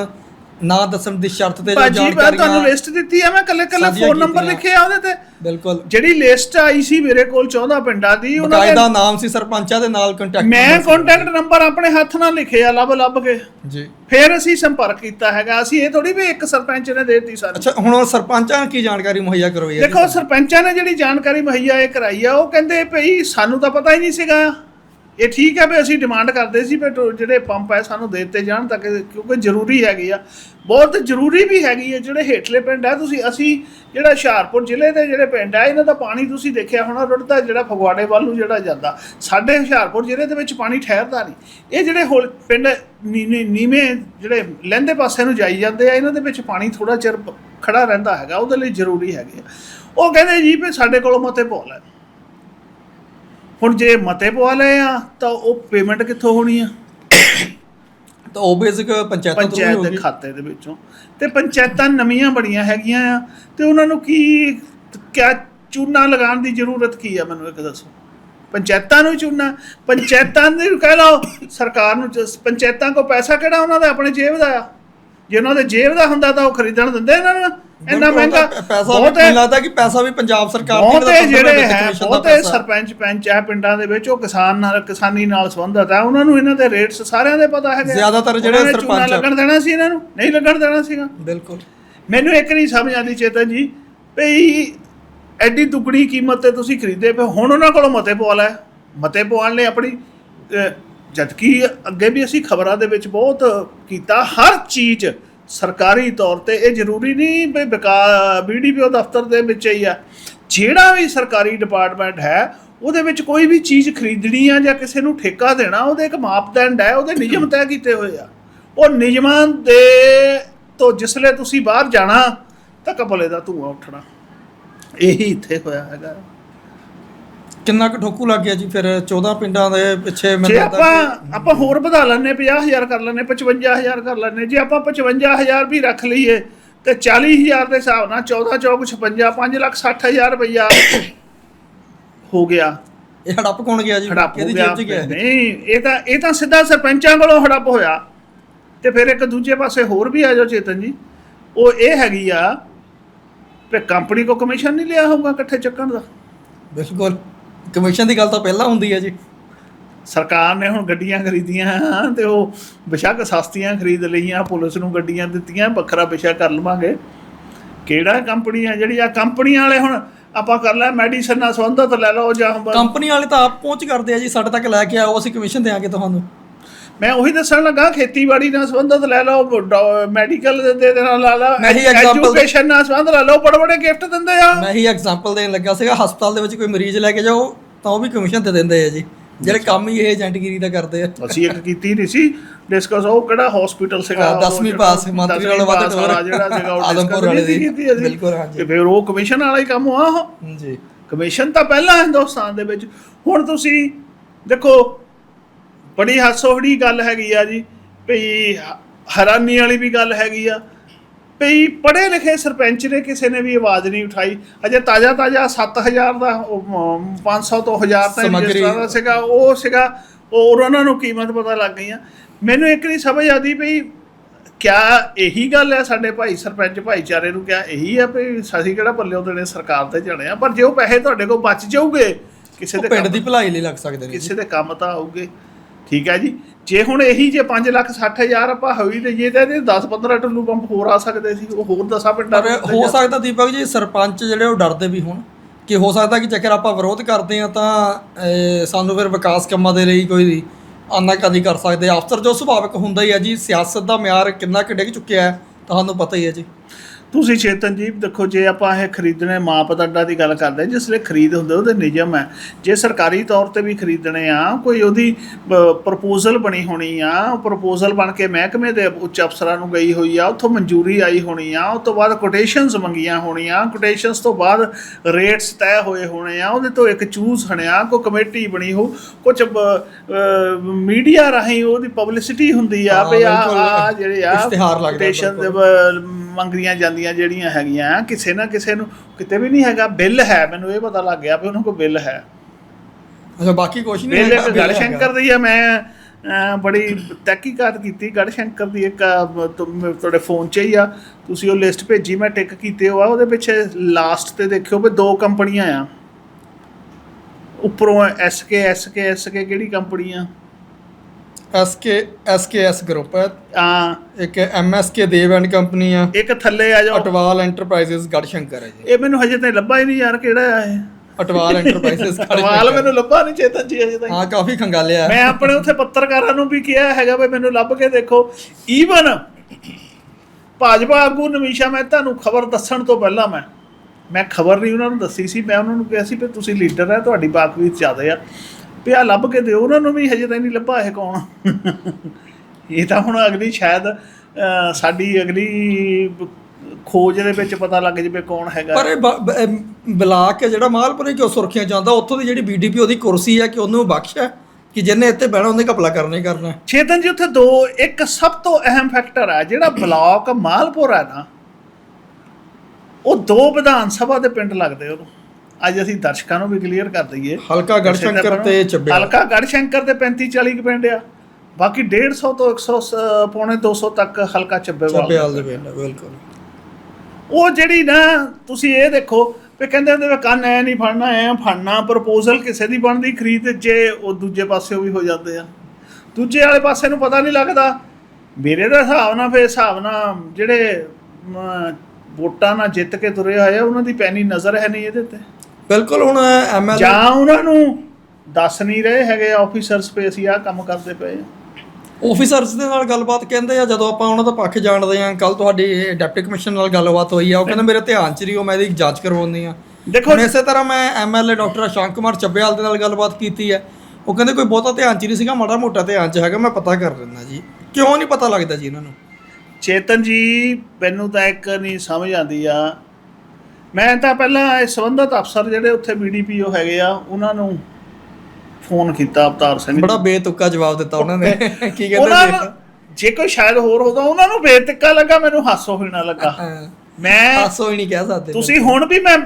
Speaker 1: ਨਾ ਦੱਸਣ ਦੀ ਸ਼ਰਤ ਤੇ ਜੋ
Speaker 2: ਭਾਜੀ ਮੈਂ ਤੁਹਾਨੂੰ ਲਿਸਟ ਦਿੱਤੀ ਆ ਮੈਂ ਕੱਲੇ ਕੱਲੇ
Speaker 1: ਸਾਂਝੀਆਂ
Speaker 2: ਫੋਨ ਨੰਬਰ
Speaker 1: ਕੀਤੀਆਂ।
Speaker 2: ਲਿਖੇ ਆ ਉਹਦੇ ਤੇ।
Speaker 1: ਬਿਲਕੁਲ।
Speaker 2: ਜਿਹੜੀ ਲਿਸਟ ਆਈ ਸੀ ਮੇਰੇ ਕੋਲ 14 ਪਿੰਡਾਂ ਦੀ ਉਹਨਾਂ ਦੇ
Speaker 1: ਨਾਮ ਸੀ ਸਰਪੰਚਾਂ ਦੇ ਨਾਲ ਕੰਟੈਕਟ
Speaker 2: ਮੈਂ ਕੰਟੈਕਟ ਨੰਬਰ ਆਪਣੇ ਹੱਥ ਨਾਲ ਲਿਖੇ ਆ ਲੱਭ ਲੱਭ ਕੇ।
Speaker 1: ਜੀ।
Speaker 2: ਫਿਰ ਅਸੀਂ ਸੰਪਰਕ ਕੀਤਾ ਹੈਗਾ। ਅਸੀਂ ਇਹ ਥੋੜੀ ਵੀ ਇੱਕ ਸਰਪੰਚ ਨੇ ਦੇ ਦਿੱਤੀ ਸਾਨੂੰ।
Speaker 1: ਅੱਛਾ ਹੁਣ ਉਹ ਸਰਪੰਚਾਂ ਨੂੰ ਕੀ ਜਾਣਕਾਰੀ ਮੁਹੱਈਆ ਕਰਵਾਈ ਹੈ ਜੀ?
Speaker 2: ਦੇਖੋ ਸਰਪੰਚਾਂ ਨੇ ਜਿਹੜੀ ਜਾਣਕਾਰੀ ਮੁਹੱਈਆ ਇਹ ਕਰਾਈ ਆ ਉਹ ਕਹਿੰਦੇ ਭਈ ਸਾਨੂੰ ਤਾਂ ਪਤਾ ਹੀ ਨਹੀਂ ਸੀਗਾ। ਇਹ ਠੀਕ ਹੈ ਵੀ ਅਸੀਂ ਡਿਮਾਂਡ ਕਰਦੇ ਸੀ ਵੀ ਟੋ- ਜਿਹੜੇ ਪੰਪ ਹੈ ਸਾਨੂੰ ਦੇ ਦਿੱਤੇ ਜਾਣ ਤਾਂ ਕਿਉਂਕਿ ਜ਼ਰੂਰੀ ਹੈਗੀ ਆ। ਬਹੁਤ ਜ਼ਰੂਰੀ ਵੀ ਹੈਗੀ ਹੈ ਜਿਹੜੇ ਹੇਠਲੇ ਪਿੰਡ ਆ, ਤੁਸੀਂ ਅਸੀਂ ਜਿਹੜਾ ਹੁਸ਼ਿਆਰਪੁਰ ਜ਼ਿਲ੍ਹੇ ਦੇ ਜਿਹੜੇ ਪਿੰਡ ਆ, ਇਹਨਾਂ ਦਾ ਪਾਣੀ ਤੁਸੀਂ ਦੇਖਿਆ ਹੋਣਾ, ਰੁੜਦਾ ਜਿਹੜਾ ਫਗਵਾੜੇ ਵੱਲ ਨੂੰ ਜਿਹੜਾ ਜਾਂਦਾ। ਸਾਡੇ ਹੁਸ਼ਿਆਰਪੁਰ ਜ਼ਿਲ੍ਹੇ ਦੇ ਵਿੱਚ ਪਾਣੀ ਠਹਿਰਦਾ ਨਹੀਂ। ਇਹ ਜਿਹੜੇ ਹੋਲ ਪਿੰਡ ਨੀਵੇਂ ਨੀਵੇਂ ਜਿਹੜੇ ਲਹਿੰਦੇ ਪਾਸੇ ਨੂੰ ਜਾਈ ਜਾਂਦੇ ਆ, ਇਹਨਾਂ ਦੇ ਵਿੱਚ ਪਾਣੀ ਥੋੜਾ ਚਿਰ ਪ- ਖੜਾ ਰਹਿੰਦਾ ਹੈਗਾ, ਉਹਦੇ ਲਈ ਜ਼ਰੂਰੀ ਹੈਗੇ ਆ। ਉਹ ਕਹਿੰਦੇ ਜੀ ਵੀ ਸਾਡੇ ਕੋਲੋਂ ਮਤੇ ਪਵਾ ਹੈ। ਹੁਣ ਜੇ ਮਤੇ ਪਵਾ ਲਏ ਆ ਤਾਂ ਉਹ ਪੇਮੈਂਟ ਕਿੱਥੋਂ ਹੋਣੀ ਆ?
Speaker 1: ਤਾਂ ਉਹ ਬੇਸਿਕ ਪੰਚਾਇਤਾਂ ਤੋਂ
Speaker 2: ਪੰਚਾਇਤ ਦੇ ਖਾਤੇ ਦੇ ਵਿੱਚੋਂ। ਤੇ ਪੰਚਾਇਤਾਂ ਨਵੀਆਂ ਬੜੀਆਂ ਹੈਗੀਆਂ ਆ ਤੇ ਉਹਨਾਂ ਨੂੰ ਕੀ ਕਿਆ ਚੂਨਾ ਲਗਾਉਣ ਦੀ ਜ਼ਰੂਰਤ ਕੀ ਆ? ਮੈਨੂੰ ਇੱਕ ਦੱਸੋ। ਪੰਚਾਇਤਾਂ ਨੂੰ ਚੂਨਾ। ਪੰਚਾਇਤਾਂ ਨੂੰ ਕਹਿ ਲਓ ਸਰਕਾਰ ਨੂੰ ਪੰਚਾਇਤਾਂ ਕੋ ਪੈਸਾ ਕਿਹੜਾ ਉਹਨਾਂ ਦਾ ਆਪਣੇ ਜੇਬ ਦਾ ਆ? ਜੇ ਉਹਨਾਂ ਦੇ ਜੇਬ ਦਾ ਹੁੰਦਾ ਤਾਂ ਉਹ ਖਰੀਦਣ ਦਿੰਦੇ ਇਹਨਾਂ ਨੂੰ। ਇੰਨਾ ਮਹਿੰਗਾ
Speaker 1: ਪੈਸਾ। ਮੈਨੂੰ ਲੱਗਦਾ ਕਿ ਪੈਸਾ ਵੀ ਪੰਜਾਬ ਸਰਕਾਰ ਦੀ
Speaker 2: ਬਹੁਤੇ ਜਿਹੜੇ ਹੈ ਬਹੁਤੇ। ਸਰਪੰਚ ਪੰਚ ਹੈ ਪਿੰਡਾਂ ਦੇ ਵਿੱਚ ਉਹ ਕਿਸਾਨ ਨਾਲ ਕਿਸਾਨੀ ਨਾਲ ਸੰਬੰਧਤ ਹੈ ਉਹਨਾਂ ਨੂੰ ਇਹਨਾਂ ਦੇ ਰੇਟਸ ਸਾਰਿਆਂ ਦੇ ਪਤਾ ਹੈਗੇ।
Speaker 1: ਜ਼ਿਆਦਾਤਰ ਜਿਹੜੇ ਸਰਪੰਚ।
Speaker 2: ਲੱਗਣ ਦੇਣਾ ਸੀ ਇਹਨਾਂ ਨੂੰ ਨਹੀਂ ਲੱਗਣ ਦੇਣਾ ਸੀਗਾ
Speaker 1: ਬਿਲਕੁਲ
Speaker 2: ਮੈਨੂੰ ਇੱਕ ਨਹੀਂ ਸਮਝ ਆਉਂਦੀ ਚੇਤਨ ਜੀ ਭਈ ਐਡੀ ਦੁੱਗਣੀ ਕੀਮਤ ਤੇ ਤੁਸੀਂ ਖਰੀਦੇ ਪਏ ਹੁਣ ਉਹਨਾਂ ਕੋਲੋਂ ਮਤੇ ਪਵਾ ਲੈ ਮਤੇ ਪਵਾਉਣ ਲਈ ਆਪਣੀ ਜਦਕਿ ਅੱਗੇ ਵੀ ਅਸੀਂ ਖਬਰਾਂ ਦੇ ਵਿੱਚ ਬਹੁਤ ਕੀਤਾ ਹਰ ਚੀਜ਼ ਸਰਕਾਰੀ ਤੌਰ ਤੇ ਇਹ ਜ਼ਰੂਰੀ ਨਹੀਂ ਵੀ ਬੀਡੀਪੀਓ ਦਫ਼ਤਰ ਦੇ ਵਿੱਚ ਹੀ ਆ। ਜਿਹੜਾ ਵੀ ਸਰਕਾਰੀ ਡਿਪਾਰਟਮੈਂਟ ਹੈ, ਉਹਦੇ ਵਿੱਚ ਕੋਈ ਵੀ ਚੀਜ਼ ਖਰੀਦਣੀ ਆ ਜਾਂ ਕਿਸੇ ਨੂੰ ਠੇਕਾ ਦੇਣਾ, ਉਹਦੇ ਇੱਕ ਮਾਪਦੰਡ ਹੈ, ਉਹਦੇ ਨਿਯਮ ਤੈਅ ਕੀਤੇ ਹੋਏ ਆ। ਉਹ ਨਿਯਮਾਂ ਦੇ ਤੋਂ ਜਿਸਲੇ ਤੁਸੀਂ ਬਾਹਰ ਜਾਣਾ, ਤਾਂ ਕਪਲੇ ਦਾ ਧੂਆਂ ਉੱਠਣਾ। ਇਹੀ ਇੱਥੇ ਹੋਇਆ ਹੈਗਾ।
Speaker 1: ਕਿੰਨਾ ਕੁ ਠੋਕੂ ਲੱਗ ਗਿਆ ਜੀ ਫਿਰ 14 ਪਿੰਡਾਂ ਦੇ ਪਿੱਛੇ
Speaker 2: ਜੇ
Speaker 1: ਮੈਨੂੰ
Speaker 2: ਆਪਾਂ ਆਪਾਂ ਹੋਰ ਵਧਾ ਲੈਣੇ 50000 ਕਰ ਲੈਣੇ 55000 ਕਰ ਲੈਣੇ ਜੇ ਆਪਾਂ 55000 ਵੀ ਰੱਖ ਲਈਏ ਤੇ 40000 ਦੇ ਹਿਸਾਬ ਨਾਲ 14 ਚੌਕ 56 5 ਲੱਖ 60000 ਰੁਪਈਆ ਹੋ ਗਿਆ।
Speaker 1: ਇਹ ਹੜੱਪ ਕੌਣ ਗਿਆ ਜੀ?
Speaker 2: ਹੜੱਪ ਹੋ
Speaker 1: ਕਿਹਦੀ
Speaker 2: ਗਿਆ
Speaker 1: ਜੇਬ 'ਚ ਗਿਆ?
Speaker 2: ਨਹੀਂ ਇਹ ਤਾਂ ਇਹ ਤਾਂ ਸਿੱਧਾ ਸਰਪੰਚਾਂ ਕੋਲੋਂ ਹੜੱਪ ਹੋਇਆ। ਤੇ ਫਿਰ ਇੱਕ ਦੂਜੇ ਪਾਸੇ ਹੋਰ ਵੀ ਆ ਜਾਓ ਚੇਤਨ ਜੀ। ਉਹ ਇਹ ਹੈਗੀ ਆ ਕਿ ਕੰਪਨੀ ਕੋ ਕਮਿਸ਼ਨ ਨਹੀਂ ਲਿਆ ਹੋਊਗਾ ਇਕੱਠੇ ਚੱਕਣ ਦਾ।
Speaker 1: ਬਿਲਕੁਲ। ਕਮਿਸ਼ਨ ਦੀ ਗੱਲ ਤਾਂ ਪਹਿਲਾਂ ਹੁੰਦੀ ਹੈ ਜੀ।
Speaker 2: ਸਰਕਾਰ ਨੇ ਹੁਣ ਗੱਡੀਆਂ ਖਰੀਦੀਆਂ ਤੇ ਉਹ ਬਿਸ਼ੱਕ ਸਸਤੀਆਂ ਖਰੀਦ ਲਈਆਂ ਪੁਲਿਸ ਨੂੰ ਗੱਡੀਆਂ ਦਿੱਤੀਆਂ ਵੱਖਰਾ ਵਿਸ਼ਾ ਕਰ ਲਵਾਂਗੇ। ਕਿਹੜਾ ਕੰਪਨੀ ਆ ਜਿਹੜੀ ਆ ਕੰਪਨੀਆਂ ਵਾਲੇ ਹੁਣ ਆਪਾਂ ਕਰ ਲੈ ਮੈਡੀਸਨ ਨਾਲ ਸੰਬੰਧਤ ਲੈ ਲਓ ਜਾਂ
Speaker 1: ਕੰਪਨੀ ਵਾਲੇ ਤਾਂ ਆਪ ਪਹੁੰਚ ਕਰਦੇ ਆ ਜੀ ਸਾਡੇ ਤੱਕ ਲੈ ਕੇ ਆਓ ਅਸੀਂ ਕਮਿਸ਼ਨ ਦੇਾਂਗੇ ਤੁਹਾਨੂੰ।
Speaker 2: ਮੈਂ ਉਹੀ ਦੱਸਣ ਲੱਗਾ ਖੇਤੀਬਾੜੀ ਨਾਲ ਸੰਬੰਧਤ ਲੈ ਲਓ ਮੈਡੀਕਲ ਦੇ ਨਾਲ ਲਾ ਲਾ।
Speaker 1: ਮੈਂ ਹੀ example ਦੇ-
Speaker 2: ਐਜੂਕੇਸ਼ਨ ਨਾਲ ਸੰਬੰਧ ਲੈ ਲਓ ਬੜੇ ਬੜੇ ਗਿਫਟ ਦਿੰਦੇ ਆ।
Speaker 1: ਮੈਂ ਹੀ ਐਗਜ਼ਾਮਪਲ ਦੇਣ ਲੱਗਾ ਸੀਗਾ ਹਸਪਤਾਲ ਦੇ ਵਿੱਚ ਕੋਈ ਮਰੀਜ਼ ਲੈ ਕੇ ਜਾਓ ਤਾਂ ਉਹ ਵੀ ਕਮਿਸ਼ਨ ਤੇ ਦਿੰਦੇ ਆ ਜੀ। ਜਿਹੜੇ ਕੰਮ ਹੀ ਇਹ ਏਜੰਟਗਿਰੀ ਦਾ ਕਰਦੇ ਆ।
Speaker 2: ਅਸੀਂ ਇੱਕ ਕੀਤੀ ਨਹੀਂ ਸੀ ਡਿਸਕਸ ਉਹ ਕਿਹੜਾ ਹਸਪੀਟਲ ਸੀਗਾ
Speaker 1: ਹਾਂ,
Speaker 2: ਉਹ
Speaker 1: ਦਸਵੀਂ
Speaker 2: ਜਿਹੜਾ-
Speaker 1: ਪਾਸ, ਮੰਤਰੀ ਨਾਲੋਂ ਵੱਧ ਟੋਰ।
Speaker 2: ਜਿਹੜਾ ਸੀਗਾ ਉਹ
Speaker 1: ਆਦਮਪੁਰ ਵਾਲੇ ਦੀ। ਬਿਲਕੁਲ, ਹਾਂਜੀ।
Speaker 2: ਤੇ ਫਿਰ ਉਹ ਕਮਿਸ਼ਨ ਵਾਲਾ ਹੀ ਕੰਮ ਆ ਉਹ।
Speaker 1: ਜੀ।
Speaker 2: ਕਮਿਸ਼ਨ ਤਾਂ ਪਹਿਲਾਂ ਹਿੰਦੁਸਤਾਨ ਦੇ ਵਿੱਚ। ਹੁਣ ਤੁਸੀਂ ਦੇਖੋ ਬੜੀ ਹਾਸੋਹੜੀ ਗੱਲ ਹੈਗੀ ਆ ਜੀ ਭਈ ਹੈਰਾਨੀ ਵਾਲੀ ਵੀ ਗੱਲ ਹੈਗੀ ਆ। ਭਈ ਪੜ੍ਹੇ ਲਿਖੇ ਸਰਪੰਚ ਨੇ ਕਿਸੇ ਨੇ ਵੀ ਆਵਾਜ਼ ਨਹੀਂ ਉਠਾਈ। ਅਜੇ ਤਾਜ਼ਾ ਤਾਜ਼ਾ 7000 ਦਾ ਉਹ, ਮ, 500 ਤੋਂ 1000 ਤੱਕ
Speaker 1: ਸਮੱਗਰੀ।
Speaker 2: ਰਜਿਸਟਰ ਸੀਗਾ ਉਹ ਸੀਗਾ ਉਹ ਉਹਨਾਂ ਨੂੰ ਕੀਮਤ ਪਤਾ ਲੱਗ ਗਈ ਆ ਮੈਨੂੰ ਇੱਕ ਨਹੀਂ ਸਮਝ ਆਦੀ ਭਈ ਕਿਆ ਇਹੀ ਗੱਲ ਹੈ ਸਾਡੇ ਭਾਈ ਸਰਪੰਚ ਭਾਈਚਾਰੇ ਨੂੰ ਕਿਆ ਇਹੀ ਆ ਵੀ ਅਸੀਂ ਕਿਹੜਾ ਪੱਲਿਓ ਦੇਣੇ ਸਰਕਾਰ ਤੇ ਜਾਣੇ ਆ। ਪਰ ਜੇ ਉਹ ਪੈਸੇ ਤੁਹਾਡੇ ਕੋਲ ਬਚ ਜਾਊਗੇ ਕਿਸੇ ਦੇ
Speaker 1: ਪਿੰਡ ਦੀ ਭਲਾਈ ਲਈ ਲੱਗ ਸਕਦੇ ਨੇ
Speaker 2: ਕਿਸੇ ਦੇ ਕੰਮ ਤਾਂ ਆਉਗੇ ਠੀਕ ਹੈ ਜੀ। ਜੇ ਹੁਣ ਇਹੀ ਜੇ 5 ਲੱਖ 60 ਹਜ਼ਾਰ ਆਪਾਂ ਹੋਈ ਤੇ ਜੇ ਤਾਂ ਇਹਦੇ 10 15 ਟੁੱਲੂ ਪੰਪ ਹੋਰ ਆ ਸਕਦੇ ਸੀ ਉਹ ਹੋਰ ਦਸਾਂ ਪਿੰਡਾਂ
Speaker 1: ਹੋ ਸਕਦਾ ਦੀਪਕ ਜੀ ਸਰਪੰਚ ਜਿਹੜੇ ਉਹ ਡਰਦੇ ਵੀ ਹੋਣ। ਕਿ ਹੋ ਸਕਦਾ ਕਿ ਜੇਕਰ ਆਪਾਂ ਵਿਰੋਧ ਕਰਦੇ ਆ ਤਾਂ ਸਾਨੂੰ ਫਿਰ ਵਿਕਾਸ ਕੰਮਾਂ ਦੇ ਲਈ ਕੋਈ ਆਨਾਕਾਨੀ ਕਰ ਸਕਦੇ। ਆ। ਅਫਸਰ ਜੋ ਸੁਭਾਵਿਕ ਹੁੰਦਾ ਹੀ ਹੈ ਜੀ ਸਿਆਸਤ ਦਾ ਮਿਆਰ ਕਿੰਨਾ ਕੁ ਡਿੱਗ ਚੁੱਕਿਆ ਹੈ ਤੁਹਾਨੂੰ ਪਤਾ ਹੀ ਹੈ ਜੀ।
Speaker 2: ਤੁਸੀਂ ਚੇਤਨ ਜੀ ਦੇਖੋ ਜੇ ਆਪਾਂ ਇਹ ਖਰੀਦਣੇ ਮਾਪ ਅੱਡਾ ਦੀ ਗੱਲ ਕਰਦੇ ਜਿਸ ਲਈ ਖਰੀਦ ਹੁੰਦੇ ਉਹਦੇ ਨਿਯਮ ਹੈ। ਜੇ ਸਰਕਾਰੀ ਤੌਰ ਤੇ ਵੀ ਖਰੀਦਣੇ ਆ ਕੋਈ ਉਹਦੀ ਪ੍ਰਪੋਜ਼ਲ ਬਣੀ ਹੋਣੀ ਆ ਪ੍ਰਪੋਜ਼ਲ ਬਣ ਕੇ ਮਹਿਕਮੇ ਦੇ ਉੱਚ ਅਫਸਰਾਂ ਨੂੰ ਗਈ ਹੋਈ ਆ ਉੱਥੋਂ ਮਨਜ਼ੂਰੀ ਆਈ ਹੋਣੀ ਆ ਉਸ ਤੋਂ ਬਾਅਦ ਕੋਟੇਸ਼ਨਸ ਮੰਗੀਆਂ ਹੋਣੀਆਂ ਕੋਟੇਸ਼ਨਸ ਤੋਂ ਬਾਅਦ ਰੇਟਸ ਤੈਅ ਹੋਏ ਹੋਣੇ ਆ ਉਹਦੇ ਤੋਂ ਇੱਕ ਚੂਜ਼ ਹਣਿਆ ਕੋਈ ਕਮੇਟੀ ਬਣੀ ਹੋ ਕੁਝ ਮੀਡੀਆ ਰਾਹੀਂ ਉਹਦੀ ਪਬਲਿਸਿਟੀ ਹੁੰਦੀ ਆ ਵੀ ਆ ਜਿਹੜੇ ਆ
Speaker 1: ਇਸ਼ਤਿਹਾਰ ਲੱਗਦਾ
Speaker 2: ਮੰਗੀਆਂ ਜਾਂਦੀਆਂ ਜਿਹੜੀਆਂ ਹੈਗੀਆਂ ਕਿਸੇ ਨਾ ਕਿਸੇ ਨੂੰ ਕਿਤੇ ਵੀ ਨਹੀਂ ਹੈਗਾ ਬਿੱਲ ਹੈ ਮੈਨੂੰ ਇਹ ਪਤਾ ਲੱਗ ਗਿਆ ਵੀ ਉਹਨਾਂ ਕੋਲ ਬਿੱਲ ਹੈ।
Speaker 1: ਅੱਛਾ ਬਾਕੀ ਕੁਝ ਨਹੀਂ
Speaker 2: ਬਿੱਲ ਗੜ
Speaker 1: ਹੈਗਾ।
Speaker 2: ਸ਼ੰਕਰ ਦੀ ਆ ਮੈਂ ਬੜੀ ਤਹਿਕੀਕਾਤ ਕੀਤੀ ਗੜ ਸ਼ੰਕਰ ਦੀ ਇੱਕ ਤੁਹਾਡੇ ਫੋਨ 'ਚ ਹੀ ਆ ਤੁਸੀਂ ਉਹ ਲਿਸਟ ਭੇਜੀ ਮੈਂ ਟਿਕ ਕੀਤੇ ਹੋ ਆ ਉਹਦੇ ਪਿੱਛੇ ਲਾਸਟ ਤੇ ਦੇਖਿਓ ਵੀ ਦੋ ਕੰਪਨੀਆਂ ਆ। ਉੱਪਰੋਂ ਐਸਕੇ ਐਸਕੇ ਐਸਕੇ ਕਿਹੜੀ ਕੰਪਨੀ ਆ?
Speaker 1: ਐਸਕੇ ਐਸਕੇਐਸ ਗਰੁੱਪ ਹੈ।
Speaker 2: ਆ
Speaker 1: ਇੱਕ ਐਮਐਸਕੇ ਦੇਵ ਐਂਡ ਕੰਪਨੀ ਆ।
Speaker 2: ਇੱਕ ਥੱਲੇ ਆ ਜਾਓ।
Speaker 1: ਅਟਵਾਲ ਐਂਟਰਪ੍ਰਾਈਜ਼ਸ ਗੜਸ਼ੰਕਰ ਹੈ ਜੀ।
Speaker 2: ਇਹ ਮੈਨੂੰ ਹਜੇ ਤਾਈਂ ਲੱਭਾ ਹੀ ਨਹੀਂ ਯਾਰ ਕਿਹੜਾ ਆ ਇਹ?
Speaker 1: ਅਟਵਾਲ ਐਂਟਰਪ੍ਰਾਈਜ਼ਸ
Speaker 2: ਸਵਾਲ ਮੈਨੂੰ ਲੱਭਾ ਨਹੀਂ ਚੇਤਨ ਜੀ ਹਜੇ ਤਾਈਂ
Speaker 1: ਹਾਂ ਕਾਫੀ ਖੰਗਾਲਿਆ।
Speaker 2: ਮੈਂ ਆਪਣੇ ਉੱਥੇ ਪੱਤਰਕਾਰਾਂ ਨੂੰ ਵੀ ਕਿਹਾ ਹੈਗਾ ਵੀ ਮੈਨੂੰ ਲੱਭ ਕੇ ਦੇਖੋ। ਈਵਨ ਭਾਜਪਾ ਆਗੂ ਨਮੀਸ਼ਾ ਮਹਿਤਾ ਨੂੰ ਖਬਰ ਦੱਸਣ ਤੋਂ ਪਹਿਲਾਂ ਮੈਂ ਮੈਂ ਖਬਰ ਨਹੀਂ ਉਹਨਾਂ ਨੂੰ ਦੱਸੀ ਸੀ ਮੈਂ ਉਹਨਾਂ ਨੂੰ ਕਿਹਾ ਸੀ ਵੀ ਤੁਸੀਂ ਲੀਡਰ ਹੈ ਤੁਹਾਡੀ ਬਾਕਵੀਤ ਜ਼ਿਆਦਾ ਆ। ਵੀ ਆ ਲੱਭ ਕੇ ਦਿਓ ਉਹਨਾਂ ਨੂੰ ਵੀ ਹਜੇ ਤਾਈਂ ਨਹੀਂ ਲੱਭਾ ਇਹ ਕੌਣ। ਇਹ ਤਾਂ ਹੁਣ ਅਗਲੀ ਸ਼ਾਇਦ ਸਾਡੀ ਅਗਲੀ ਖੋਜ ਦੇ ਵਿੱਚ ਪਤਾ ਲੱਗ ਜਵੇ ਕੌਣ ਹੈਗਾ।
Speaker 1: ਪਰ ਇਹ ਬਲਾਕ ਹੈ ਜਿਹੜਾ ਮਾਲਪੁਰੇ ਕਿਉਂ ਸੁਰਖੀਆਂ ਜਾਂਦਾ ਉੱਥੋਂ ਦੀ ਜਿਹੜੀ ਬੀਡੀਪੀ ਉਹਦੀ ਕੁਰਸੀ ਹੈ ਕਿ ਉਹਨੂੰ ਬਖਸ਼ ਹੈ ਕਿ ਜਿਹਨੇ ਇੱਥੇ ਬਹਿਣਾ ਉਹਨੇ ਕਪਲਾ ਕਰਨਾ ਕਰਨਾ ਹੈ।
Speaker 2: ਚੇਤਨ ਜੀ ਉੱਥੇ ਦੋ ਇੱਕ ਸਭ ਤੋਂ ਅਹਿਮ ਫੈਕਟਰ ਹੈ ਜਿਹੜਾ ਬਲਾਕ ਮਾਲਪੁਰ ਹੈ ਨਾ ਉਹ ਦੋ ਵਿਧਾਨ ਸਭਾ ਦੇ ਪਿੰਡ ਲੱਗਦੇ ਉਹਨੂੰ। ਅੱਜ ਅਸੀਂ ਦਰਸ਼ਕਾਂ ਨੂੰ ਵੀ ਕਲੀਅਰ ਕਰ ਦਈਏ।
Speaker 1: ਹਲਕਾ ਗੜਸ਼ੰਕਰ ਤੇ ਚੱਬਿਆ।
Speaker 2: ਹਲਕਾ ਗੜਸ਼ੰਕਰ ਦੇ 35 40 ਕੁ ਪਿੰਡ ਆ। ਬਾਕੀ 150 ਤੋਂ 100 ਸ- ਪੌਣੇ 200 ਤੱਕ ਹਲਕਾ ਚੱਬੇਵਾਲ
Speaker 1: ਚੱਬੇਵਾਲ ਦੇ ਪਿੰਡ ਬਿਲਕੁਲ।
Speaker 2: ਉਹ ਜਿਹੜੀ ਨਾ ਤੁਸੀਂ ਇਹ ਦੇਖੋ ਵੀ ਕਹਿੰਦੇ ਹੁੰਦੇ ਵੀ ਕੰਨ ਐ ਨਹੀਂ ਫੜਨਾ ਐ ਫੜਨਾ ਪ੍ਰਪੋਜ਼ਲ ਕਿਸੇ ਦੀ ਬਣਦੀ ਖਰੀਦ ਜੇ ਉਹ ਦੂਜੇ ਪਾਸੇ ਵੀ ਹੋ ਜਾਂਦੇ ਆ। ਦੂਜੇ ਵਾਲੇ ਪਾਸੇ ਨੂੰ ਪਤਾ ਨਹੀਂ ਲੱਗਦਾ। ਮੇਰੇ ਦਾ ਹਿਸਾਬ ਨਾਲ ਫੇ ਹਿਸਾਬ ਨਾਲ ਜਿਹੜੇ ਵੋਟਾਂ ਨਾਲ ਜਿੱਤ ਕੇ ਤੁਰੇ ਹੋਏ ਆ ਉਹਨਾਂ ਦੀ ਪੈਣੀ ਨਜ਼ਰ ਹੈ ਨਹੀਂ ਇਹਦੇ ਤੇ।
Speaker 1: ਬਿਲਕੁਲ ਹੁਣ ਐਮਐਲਏ
Speaker 2: ਜਾਂ ਉਹਨਾਂ ਨੂੰ ਦੱਸ ਨਹੀਂ ਰਹੇ ਹੈਗੇ ਆਫੀਸਰਸ ਪੇ ਅਸੀਂ ਆਹ ਕੰਮ ਕਰਦੇ ਪਏ ਆ
Speaker 1: ਆਫੀਸਰਸ ਦੇ ਨਾਲ ਗੱਲਬਾਤ ਕਹਿੰਦੇ ਆ ਜਦੋਂ ਆਪਾਂ ਉਹਨਾਂ ਦਾ ਪੱਖ ਜਾਣਦੇ ਆ ਕੱਲ ਤੁਹਾਡੀ ਡਿਪਟੀ ਕਮਿਸ਼ਨਰ ਨਾਲ ਗੱਲਬਾਤ ਹੋਈ ਆ ਉਹ ਕਹਿੰਦੇ ਮੇਰੇ ਧਿਆਨ ਚ ਰਹੀ ਉਹ ਮੈਂ ਇਹਦੀ ਜਾਂਚ ਕਰਵਾਉਣੀ ਆ
Speaker 2: ਦੇਖੋ
Speaker 1: ਇਸੇ ਤਰ੍ਹਾਂ ਮੈਂ ਐਮਐਲਏ ਡਾਕਟਰ ਅਸ਼ਾਂਕ ਕੁਮਾਰ ਚੱਬੇਵਾਲ ਦੇ ਨਾਲ ਗੱਲਬਾਤ ਕੀਤੀ ਹੈ। ਉਹ ਕਹਿੰਦੇ ਕੋਈ ਬਹੁਤਾ ਧਿਆਨ ਚ ਨਹੀਂ ਸੀਗਾ ਮਾੜਾ ਮੋਟਾ ਧਿਆਨ ਚ ਹੈਗਾ ਮੈਂ ਪਤਾ ਕਰ ਲੈਂਦਾ ਜੀ। ਕਿਉਂ ਨਹੀਂ ਪਤਾ ਲੱਗਦਾ ਜੀ ਇਹਨਾਂ ਨੂੰ?
Speaker 2: ਚੇਤਨ ਜੀ ਮੈਨੂੰ ਤਾਂ ਇੱਕ ਨਹੀਂ ਸਮਝ ਆਉਂਦੀ ਆ ਮੈਂ ਤਾਂ ਪਹਿਲਾਂ ਇਹ ਸੰਬੰਧਤ ਅਫਸਰ ਜਿਹੜੇ ਉੱਥੇ ਬੀਡੀਪੀਓ ਹੈਗੇ ਆ ਉਹਨਾਂ ਨੂੰ ਫੋਨ ਕੀਤਾ ਅਵਤਾਰ ਸਿੰਘ
Speaker 1: ਬੜਾ ਬੇਤੁੱਕਾ ਜਵਾਬ ਦਿੱਤਾ ਉਹਨਾਂ ਨੇ। ਕੀ ਕਹਿੰਦੇ
Speaker 2: ਨੂੰ? ਜੇ ਕੋਈ ਸ਼ਾਇਦ ਹੋਰ ਹੁੰਦਾ ਉਹਨਾਂ ਨੂੰ ਬੇਤਿੱਕਾ ਲੱਗਾ ਮੈਨੂੰ ਹਾਸੋ ਹੋਣਾ ਲੱਗਾ। ਮੈਂ
Speaker 1: ਹਾਸੋ ਹੀ ਨਹੀਂ ਕਹਿ ਸਕਦੇ
Speaker 2: ਤੁਸੀਂ ਹੁਣ ਵੀ ਮੈਂ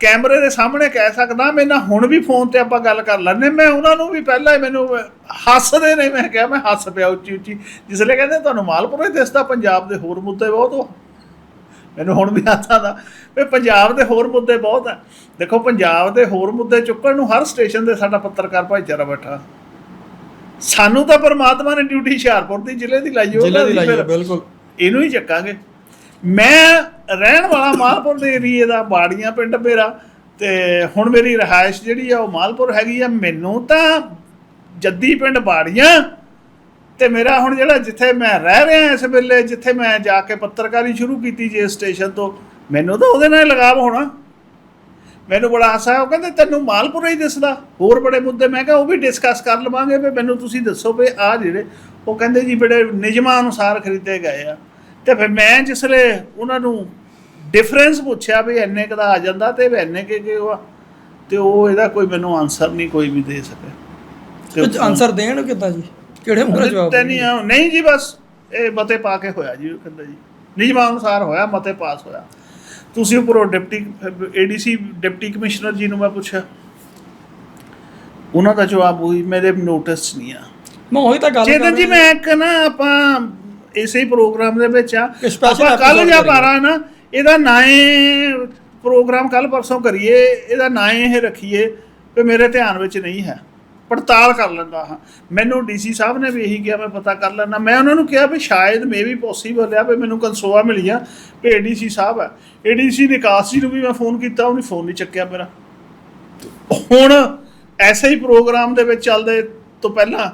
Speaker 2: ਕੈਮਰੇ ਦੇ ਸਾਹਮਣੇ ਕਹਿ ਸਕਦਾ ਮੈਂ ਨਾ ਹੁਣ ਵੀ ਫੋਨ ਤੇ ਆਪਾਂ ਗੱਲ ਕਰ ਲੈਂਦੇ ਮੈਂ ਉਹਨਾਂ ਨੂੰ ਵੀ ਪਹਿਲਾਂ ਹੀ ਮੈਨੂੰ ਹੱਸਦੇ ਨੇ ਮੈਂ ਕਿਹਾ ਮੈਂ ਹੱਸ ਪਿਆ ਉੱਚੀ ਉੱਚੀ ਜਿਸ ਲਈ ਕਹਿੰਦੇ ਤੁਹਾਨੂੰ ਮਾਲਪੁਰੇ ਦਿਸਦਾ ਪੰਜਾਬ ਦੇ ਹੋਰ ਮੁੱਦੇ ਬਹੁਤ ਮੈਨੂੰ ਹੁਣ ਵੀ ਆਤਾ ਦਾ ਵੀ ਪੰਜਾਬ ਦੇ ਹੋਰ ਮੁੱਦੇ ਬਹੁਤ ਆ। ਦੇਖੋ ਪੰਜਾਬ ਦੇ ਹੋਰ ਮੁੱਦੇ ਚੁੱਕਣ ਨੂੰ ਹਰ ਸਟੇਸ਼ਨ ਤੇ ਸਾਡਾ ਪੱਤਰਕਾਰ ਭਾਈਚਾਰਾ ਬੈਠਾ। ਸਾਨੂੰ ਤਾਂ ਪਰਮਾਤਮਾ ਨੇ ਡਿਊਟੀ ਹੁਸ਼ਿਆਰਪੁਰ ਦੀ ਜ਼ਿਲ੍ਹੇ ਦੀ ਲਾਈ ਹੋਈ
Speaker 1: ਜ਼ਿਲ੍ਹੇ ਦੀ ਲਾਈ ਬਿਲਕੁਲ।
Speaker 2: ਇਹਨੂੰ ਹੀ ਚੱਕਾਂਗੇ। ਮੈਂ ਰਹਿਣ ਵਾਲਾ ਮਾਲਪੁਰ ਦੇ ਏਰੀਏ ਦਾ ਬਾੜੀਆਂ ਪਿੰਡ ਮੇਰਾ ਤੇ ਹੁਣ ਮੇਰੀ ਰਹਾਇਸ਼ ਜਿਹੜੀ ਆ ਉਹ ਮਾਲਪੁਰ ਹੈਗੀ ਆ। ਮੈਨੂੰ ਤਾਂ ਜੱਦੀ ਪਿੰਡ ਬਾੜੀਆਂ ਤੇ ਮੇਰਾ ਹੁਣ ਜਿਹੜਾ ਜਿੱਥੇ ਮੈਂ ਰਹਿ ਰਿਹਾ ਇਸ ਵੇਲੇ, ਜਿੱਥੇ ਮੈਂ ਜਾ ਕੇ ਪੱਤਰਕਾਰੀ ਸ਼ੁਰੂ ਕੀਤੀ ਜੇ ਸਟੇਸ਼ਨ ਤੋਂ, ਮੈਨੂੰ ਤਾਂ ਉਹਦੇ ਨਾਲ ਲਗਾਵ ਹੋਣਾ। ਮੈਨੂੰ ਬੜਾ ਆਸਾ ਉਹ ਕਹਿੰਦੇ ਤੈਨੂੰ ਮਾਲਪੁਰਾ ਹੀ ਦਿਸਦਾ। ਹੋਰ ਬੜੇ ਮੁੱਦੇ, ਮੈਂ ਕਿਹਾ ਉਹ ਵੀ ਡਿਸਕਸ ਕਰ ਲਵਾਂਗੇ ਵੀ ਮੈਨੂੰ ਤੁਸੀਂ ਦੱਸੋ ਵੀ ਆ ਜਿਹੜੇ, ਉਹ ਕਹਿੰਦੇ ਜੀ ਬੜੇ ਨਿਯਮਾਂ ਅਨੁਸਾਰ ਖਰੀਦੇ ਗਏ ਆ। ਤੇ ਫਿਰ ਮੈਂ ਜਿਸਲੇ ਉਹਨਾਂ ਨੂੰ ਡਿਫਰੈਂਸ ਪੁੱਛਿਆ ਵੀ ਇੰਨੇ ਕੁ ਦਾ ਆ ਜਾਂਦਾ ਤੇ ਵੀ ਇੰਨੇ ਕਿ ਕਿ ਉਹ ਤੇ ਉਹ ਇਹਦਾ ਕੋਈ ਮੈਨੂੰ ਆਨਸਰ ਨਹੀਂ ਕੋਈ ਵੀ ਦੇ ਸਕੇ।
Speaker 1: ਕੁਝ ਆਨਸਰ ਦੇਣ ਕਿੱਦਾਂ ਜੀ? ਕਿਹੜੇ ਮੂਹਰੇ ਜਵਾਬ
Speaker 2: ਦਿੱਤੇ ਨਹੀਂ ਆ ਨਹੀਂ ਜੀ ਬਸ ਇਹ ਮਤੇ ਪਾ ਕੇ ਹੋਇਆ ਜੀ ਉਹ ਕਹਿੰਦਾ ਜੀ। ਨਿਯਮਾਂ ਅਨੁਸਾਰ ਹੋਇਆ ਮਤੇ ਪਾਸ ਹੋਇਆ। ਤੁਸੀਂ ਉੱਪਰੋਂ ਡਿਪਟੀ ਏਡੀਸੀ ਡਿਪਟੀ ਕਮਿਸ਼ਨਰ ਜੀ ਨੂੰ ਮੈਂ ਪੁੱਛਿਆ। ਉਹਨਾਂ ਦਾ ਜਵਾਬ ਹੋਈ ਮੇਰੇ ਨੋਟਿਸ ਨਹੀਂ ਆ।
Speaker 1: ਮੈਂ ਉਹੀ ਤਾਂ ਗੱਲ
Speaker 2: ਚੇਤਨ ਜੀ ਮੈਂ ਇੱਕ ਨਾ ਆਪਾਂ ਇਸੇ ਹੀ ਪ੍ਰੋਗਰਾਮ ਦੇ ਵਿੱਚ ਆ ਆਪਾਂ ਕੱਲ ਜਾਂ। ਪਾਰਾ ਨਾ ਇਹਦਾ ਨਾਂ ਪ੍ਰੋਗਰਾਮ ਕੱਲ ਪਰਸੋਂ ਕਰੀਏ ਇਹਦਾ ਨਾਂ ਇਹ ਰੱਖੀਏ ਕਿ ਮੇਰੇ ਧਿਆਨ ਵਿੱਚ ਨਹੀਂ ਹੈ। ਪੜਤਾਲ ਕਰ ਲੈਂਦਾ ਹਾਂ। ਮੈਨੂੰ ਡੀਸੀ ਸਾਹਿਬ ਨੇ ਵੀ ਇਹੀ ਕਿਹਾ ਮੈਂ ਪਤਾ ਕਰ ਲੈਣਾ ਮੈਂ ਉਹਨਾਂ ਨੂੰ ਕਿਹਾ ਵੀ ਸ਼ਾਇਦ ਮੇ ਵੀ ਪੋਸੀਬਲ ਆ ਵੀ ਮੈਨੂੰ ਕੰਸੋਆ ਮਿਲੀ ਆ ਵੀ ਏਡੀਸੀ ਸਾਹਿਬ ਹੈ ਏਡੀਸੀ ਨਿਕਾਸ ਜੀ ਨੂੰ ਵੀ ਮੈਂ ਫੋਨ ਕੀਤਾ ਉਹਨੇ ਫੋਨ ਨਹੀਂ ਚੱਕਿਆ ਮੇਰਾ। ਹੁਣ ਐਸੇ ਹੀ ਪ੍ਰੋਗਰਾਮ ਦੇ ਵਿੱਚ ਚੱਲਦੇ ਤੋਂ ਪਹਿਲਾਂ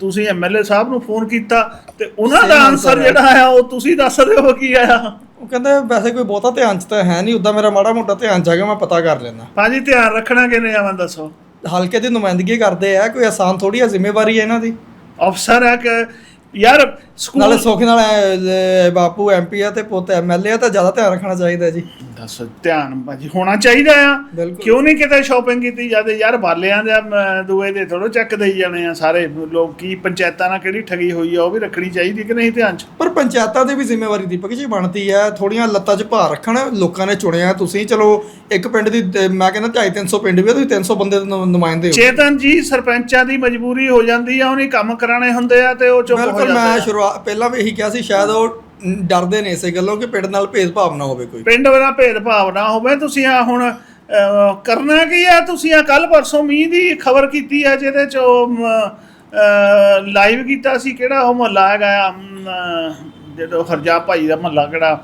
Speaker 2: ਤੁਸੀਂ ਐਮਐਲਏ ਸਾਹਿਬ ਨੂੰ ਫੋਨ ਕੀਤਾ ਤੇ ਉਹਨਾਂ ਦਾ ਆਨਸਰ। ਜਿਹੜਾ ਆਇਆ ਉਹ ਤੁਸੀਂ ਦੱਸ ਦਿਓ ਹੋ ਕੀ ਆਇਆ?
Speaker 1: ਉਹ ਕਹਿੰਦੇ ਵੈਸੇ ਕੋਈ ਬਹੁਤਾ ਧਿਆਨ ਚ ਤਾਂ ਹੈ ਨਹੀਂ ਉਦਾਂ ਮੇਰਾ ਮਾੜਾ ਮੋਟਾ ਧਿਆਨ ਚ ਹੈਗਾ ਮੈਂ ਪਤਾ ਕਰ ਲੈਂਦਾ।
Speaker 2: ਭਾਜੀ ਧਿਆਨ ਰੱਖਣਾ ਕਿਵੇਂ ਆਵਾਂ ਦੱਸੋ।
Speaker 1: ਹਲਕੇ ਦੀ ਨੁਮਾਇੰਦਗੀ ਕਰਦੇ ਆ ਕੋਈ ਆਸਾਨ ਥੋੜੀ ਆ ਜ਼ਿੰਮੇਵਾਰੀ ਹੈ ਇਹਨਾਂ ਦੀ?
Speaker 2: ਅਫਸਰ ਹੈ ਕਿ ਯਾਰ
Speaker 1: ਨਾਲੇ
Speaker 2: ਸਕੂਲ
Speaker 1: ਸੁੱਖ ਨਾਲ ਐ, ਲੈ, ਬਾਪੂ ਐਮਪੀ ਆ ਤੇ ਪੁੱਤ ਐਮਐਲਏ ਆ ਤਾਂ ਜ਼ਿਆਦਾ ਧਿਆਨ ਰੱਖਣਾ ਚਾਹੀਦਾ ਜੀ।
Speaker 2: ਦੱਸ ਧਿਆਨ ਭਾਜੀ ਹੋਣਾ ਚਾਹੀਦਾ ਆ।
Speaker 1: ਬਿਲਕੁਲ।
Speaker 2: ਕਿਉਂ ਨਹੀਂ ਕਿਤੇ ਸ਼ਾਪਿੰਗ ਕੀਤੀ ਜਾਂਦੀ ਯਾਰ ਬਾਲਿਆਂ ਦੇ ਅਮ, ਦੂਏ ਦੇ ਥੋੜੋ ਚੱਕ ਦੇਈ ਜਾਣੇ ਆ ਸਾਰੇ। ਲੋਕ ਕੀ ਪੰਚਾਇਤਾਂ ਨਾਲ ਕਿਹੜੀ ਠਗੀ ਹੋਈ ਆ ਉਹ ਵੀ ਰੱਖਣੀ ਚਾਹੀਦੀ ਕਿ ਨਹੀਂ ਧਿਆਨ ਚ?
Speaker 1: ਪਰ ਪੰਚਾਇਤਾਂ ਦੀ ਵੀ ਜ਼ਿੰਮੇਵਾਰੀ ਦੀਪਕ ਜੀ ਬਣਦੀ ਹੈ ਥੋੜੀਆਂ ਲੱਤਾਂ 'ਚ ਭਾਰ ਰੱਖਣ ਲੋਕਾਂ ਨੇ ਚੁਣਿਆ। ਤੁਸੀਂ ਚਲੋ ਇੱਕ ਪਿੰਡ ਦੀ ਮੈਂ ਕਹਿੰਦਾ 250 300 ਪਿੰਡ ਵੀ ਆ ਤੁਸੀਂ 300 ਬੰਦੇ ਦੇ ਨੁ- ਨੁਮਾਇੰਦੇ ਹੋ।
Speaker 2: ਚੇਤਨ ਜੀ ਸਰਪੰਚਾਂ ਦੀ ਮਜਬੂਰੀ ਹੋ ਜਾਂਦੀ ਆ ਉਹਨੇ ਕੰਮ ਕਰਾਣੇ ਹੁੰਦੇ ਆ ਤੇ ਉਹ ਚੁੱਪ ਹੋ
Speaker 1: ਬਿਲਕੁਲ
Speaker 2: ਜਾਂਦੇ
Speaker 1: ਮੈਂ
Speaker 2: ਆ।
Speaker 1: ਸ਼ੁਰੂਆਤ ਪਹਿਲਾਂ ਵੀ ਇਹੀ ਕਿਹਾ ਸੀ ਸ਼ਾਇਦ ਉਹ ਡਰਦੇ ਨੇ ਇਸੇ ਗੱਲੋਂ ਕਿ ਪਿੰਡ ਨਾਲ ਭੇਦਭਾਵ ਨਾ ਹੋਵੇ ਕੋਈ।
Speaker 2: ਪਿੰਡ ਵਾਲਾ ਭੇਦਭਾਵ ਨਾ ਹੋਵੇ ਤੁਸੀਂ ਆ ਹੁਣ ਅਹ, ਕਰਨਾ ਕੀ ਆ? ਤੁਸੀਂ ਆ ਕੱਲ ਪਰਸੋਂ ਮੀਂਹ ਦੀ ਖਬਰ ਕੀਤੀ ਆ ਜਿਹਦੇ ਚ ਲਾਈਵ ਕੀਤਾ ਸੀ ਕਿਹੜਾ ਉਹ ਮਹੱਲਾ ਹੈਗਾ ਆ? ਅਮ, ਅਹ, ਜਦੋਂ ਹਰਜਾ ਭਾਈ ਦਾ ਮਹੱਲਾ ਕਿਹੜਾ?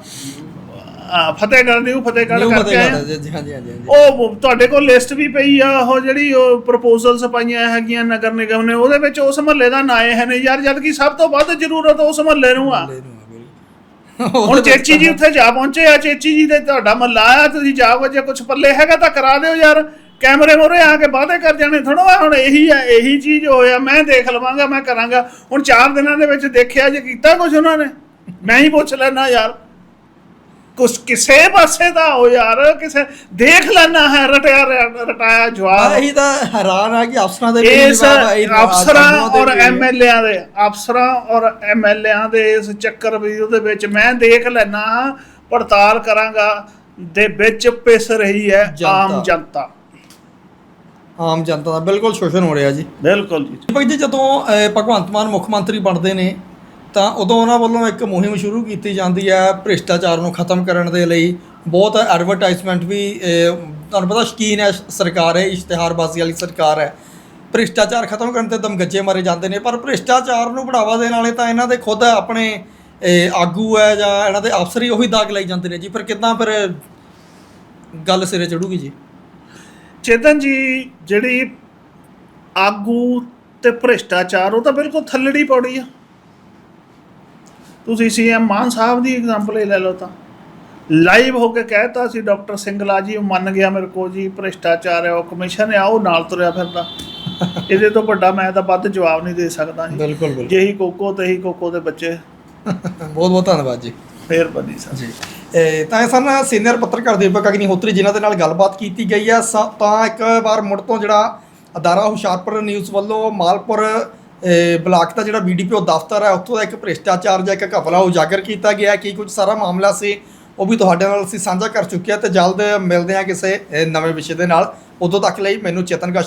Speaker 2: ਆ, ਫਤਿਹਗੜ੍ਹ ਨਿਊ ਫਤਿਹਗੜ੍ਹ
Speaker 1: ਨਿਊ
Speaker 2: ਕਰਕੇ। ਆਏ ਆ।
Speaker 1: ਫਤਿਹਗੜ੍ਹ ਜੀ ਹਾਂਜੀ ਹਾਂਜੀ ਹਾਂਜੀ।
Speaker 2: ਉਹ ਤੁਹਾਡੇ ਕੋਲ ਲਿਸਟ ਵੀ ਪਈ ਆ ਉਹ ਜਿਹੜੀ ਉਹ ਪ੍ਰਪੋਜ਼ਲਸ ਪਾਈਆਂ ਹੈਗੀਆਂ ਨਗਰ ਨਿਗਮ ਨੇ ਉਹਦੇ ਵਿੱਚ ਉਸ ਮਹੱਲੇ ਦਾ ਨਾਂ ਹੈ ਨੇ ਯਾਰ ਜਦ ਕਿ ਸਭ ਤੋਂ ਵੱਧ ਜ਼ਰੂਰਤ ਉਸ ਮਹੱਲੇ ਨੂੰ ਆ।
Speaker 1: ਲੈ।
Speaker 2: ਹੁਣ ਚੇਚੀ ਜੀ ਉੱਥੇ ਜਾ ਪਹੁੰਚੇ ਆ ਚੇਚੀ ਜੀ ਦੇ ਤੁਹਾਡਾ ਮਹੱਲਾ ਆ ਤੁਸੀਂ ਜਾਓਗੇ ਜੇ ਕੁਝ ਪੱਲੇ ਹੈਗਾ ਤਾਂ ਕਰਾ ਦਿਓ ਯਾਰ। ਕੈਮਰੇ ਮੋਰੇ ਆ ਕੇ ਵਾਅਦੇ ਕਰ ਜਾਣੇ ਥੋੜਾ ਹੁਣ ਇਹੀ ਆ ਇਹੀ ਚੀਜ਼ ਹੋਇਆ ਮੈਂ ਦੇਖ ਲਵਾਂਗਾ ਮੈਂ ਕਰਾਂਗਾ। ਹੁਣ 4 ਦਿਨਾਂ ਦੇ ਵਿੱਚ ਦੇਖਿਆ ਜੇ ਕੀਤਾ ਕੁਝ ਉਹਨਾਂ ਨੇ ਮੈਂ ਹੀ ਪੁੱਛ ਲੈਣਾ ਯਾਰ। ਕੁਛ ਕਿਸੇ ਪਾਸੇ ਦਾ ਹੋ ਯਾਰ ਕਿਸੇ ਦੇਖ ਲੈਣਾ ਹੈ ਰਟਿਆ ਰਟਾਇਆ ਜਵਾਬ
Speaker 1: ਇਹੀ ਤਾਂ ਹੈਰਾਨ ਆ ਕਿ ਅਫਸਰਾਂ ਦੇ
Speaker 2: ਇਸ ਅਫਸਰਾਂ ਔਰ। ਐਮਐਲਏਆਂ ਦੇ ਅਫਸਰਾਂ ਔਰ ਐਮਐਲਏਆਂ ਦੇ ਇਸ ਚੱਕਰ ਵੀ ਉਹਦੇ ਵਿੱਚ ਮੈਂ ਦੇਖ ਲੈਣਾ ਪੜਤਾਲ ਕਰਾਂਗਾ ਦੇ ਵਿੱਚ ਪਿਸ ਰਹੀ ਹੈ ਆਮ
Speaker 1: ਜਨਤਾ। ਆਮ ਜਨਤਾ ਦਾ ਬਿਲਕੁਲ ਸ਼ੋਸ਼ਣ ਹੋ ਰਿਹਾ ਜੀ
Speaker 2: ਬਿਲਕੁਲ ਜੀ
Speaker 1: ਭਾਈ ਜੀ ਜਦੋਂ ਭਗਵੰਤ ਮਾਨ ਮੁੱਖ ਮੰਤਰੀ ਬਣਦੇ ਨੇ ਤਾਂ ਉਦੋਂ ਉਹਨਾਂ ਵੱਲੋਂ ਇੱਕ ਮੁਹਿੰਮ ਸ਼ੁਰੂ ਕੀਤੀ ਜਾਂਦੀ ਹੈ ਭ੍ਰਿਸ਼ਟਾਚਾਰ ਨੂੰ ਖਤਮ ਕਰਨ ਦੇ ਲਈ। ਬਹੁਤ ਐਡਵਰਟਾਈਜ਼ਮੈਂਟ ਵੀ ਤੁਹਾਨੂੰ ਪਤਾ ਸ਼ਕੀਨ ਹੈ, ਸਰਕਾਰ ਹੈ, ਇਸ਼ਤਿਹਾਰਬਾਜ਼ੀ ਵਾਲੀ ਸਰਕਾਰ ਹੈ। ਭ੍ਰਿਸ਼ਟਾਚਾਰ ਖਤਮ ਕਰਨ ਤੇ ਦਮਗੱਜੇ ਮਾਰੇ ਜਾਂਦੇ ਨੇ, ਪਰ ਭ੍ਰਿਸ਼ਟਾਚਾਰ ਨੂੰ ਬੜਾਵਾ ਦੇਣ ਵਾਲੇ ਤਾਂ ਇਹਨਾਂ ਦੇ ਖੁਦ ਆਪਣੇ ਆਗੂ ਹੈ ਜਾਂ ਇਹਨਾਂ ਦੇ ਅਫਸਰ ਹੀ ਉਹੀ ਦਾਗ ਲਾਈ ਜਾਂਦੇ ਨੇ। ਜੀ ਪਰ ਕਿੱਦਾਂ ਫਿਰ ਗੱਲ ਸਿਰੇ ਚੜੂਗੀ ਜੀ?
Speaker 2: ਚੇਤਨ ਜੀ, ਜਿਹੜੀ ਆਗੂ ਤੇ ਭ੍ਰਿਸ਼ਟਾਚਾਰ, ਉਹ ਤਾਂ ਬਿਲਕੁਲ ਥੱਲੜੀ ਪੌੜੀ ਆ। ਤੁਸੀਂ ਸੀਐਮ ਮਾਨ ਸਾਹਿਬ ਦੀ ਐਗਜ਼ਾਮਪਲ ਲੈ ਲਓ ਤਾਂ। ਲਾਈਵ ਹੋ ਕੇ ਕਹਿਤਾ ਸੀ ਡਾਕਟਰ ਸਿੰਗਲਾ ਜੀ ਉਹ ਮੰਨ ਗਿਆ ਮੇਰੇ ਕੋਲ ਜੀ ਭ੍ਰਿਸ਼ਟਾਚਾਰ ਹੈ ਉਹ ਕਮਿਸ਼ਨ ਹੈ ਉਹ ਨਾਲ ਤੁਰਿਆ ਫਿਰਦਾ। ਇਹਦੇ ਤੋਂ ਵੱਡਾ ਮੈਂ ਤਾਂ ਵੱਧ ਜਵਾਬ ਨਹੀਂ ਦੇ ਸਕਦਾ ਜੀ।
Speaker 1: ਬਿਲਕੁਲ ਬਿਲਕੁਲ।
Speaker 2: ਜਿਹੀ ਕੋਕੋ ਤੇ ਹੀ ਕੋਕੋ ਦੇ ਬੱਚੇ।
Speaker 1: ਬਹੁਤ ਬਹੁਤ ਧੰਨਵਾਦ ਜੀ।
Speaker 2: ਫੇਰ ਬਣੀ ਸਰ।
Speaker 1: ਜੀ। ਇਹ ਤਾਂ ਇਹ ਸਨ ਸੀਨੀਅਰ ਪੱਤਰਕਾਰ ਦੀਪਕ ਅਗਨੀਹੋਤਰੀ ਜਿਨ੍ਹਾਂ ਦੇ ਨਾਲ ਗੱਲਬਾਤ ਕੀਤੀ ਗਈ ਸ- ਤਾਂ ਇੱਕ ਵਾਰ ਮੁੜ ਤੋਂ ਜਿਹੜਾ ਅਦਾਰਾ ਹੁਸ਼ਿਆਰਪੁਰ ਨਿਊਜ਼ ਵੱਲੋਂ ਮਾਲਪੁਰ ਬਲਾਕ ਦਾ ਜਿਹੜਾ ਬੀਡੀਪੀਓ ਦਫ਼ਤਰ ਹੈ, ਉੱਥੋਂ ਦਾ ਇੱਕ ਭ੍ਰਿਸ਼ਟਾਚਾਰ ਜਾਂ ਇੱਕ ਘਪਲਾ ਉਜਾਗਰ ਕੀਤਾ ਗਿਆ ਕੀ ਕੁਝ ਸਾਰਾ ਮਾਮਲਾ ਸੀ, ਉਹ ਵੀ ਤੁਹਾਡੇ ਨਾਲ ਅਸੀਂ ਸਾਂਝਾ ਕਰ ਚੁੱਕੇ ਹਾਂ ਤੇ ਜਲਦ ਮਿਲਦੇ ਹਾਂ ਕਿਸੇ ਨਵੇਂ ਵਿਸ਼ੇ ਦੇ ਨਾਲ। ਉਦੋਂ ਤੱਕ ਲਈ ਮੈਨੂੰ ਚੇਤਨ ਕਸ਼